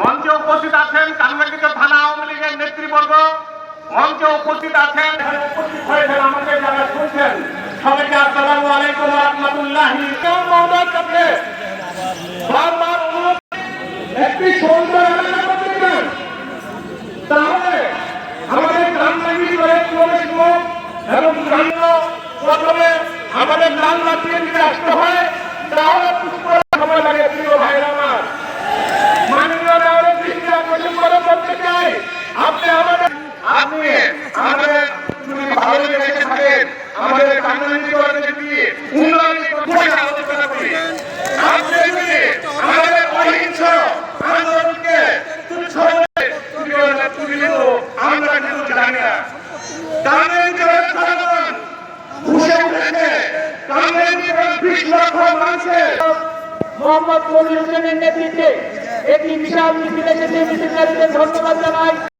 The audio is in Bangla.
মঞ্চে উপস্থিত আছেন কানমাটিত থানা আওয়ামী লীগের নেতৃবর্গ। মঞ্চে উপস্থিত আছেন উপস্থিত হয়েছেন আমাকে যারা শুনছেন সবাইকে আসসালামু আলাইকুম রহমতুল্লাহি। কাছে বারবার অনুরোধ একটি সুন্দর। তাহলে আমাদের গ্রামবাসী এবং গ্রাম্য প্রথমে আমাদের লাল লাঠিয়ে দিতে আসতে হয়। মোহাম্মদ মনির হোসেনের নেতৃত্বে একটি বিশাল মিছিল এসেছে মিছিলকারীদের ধন্যবাদ জানাই।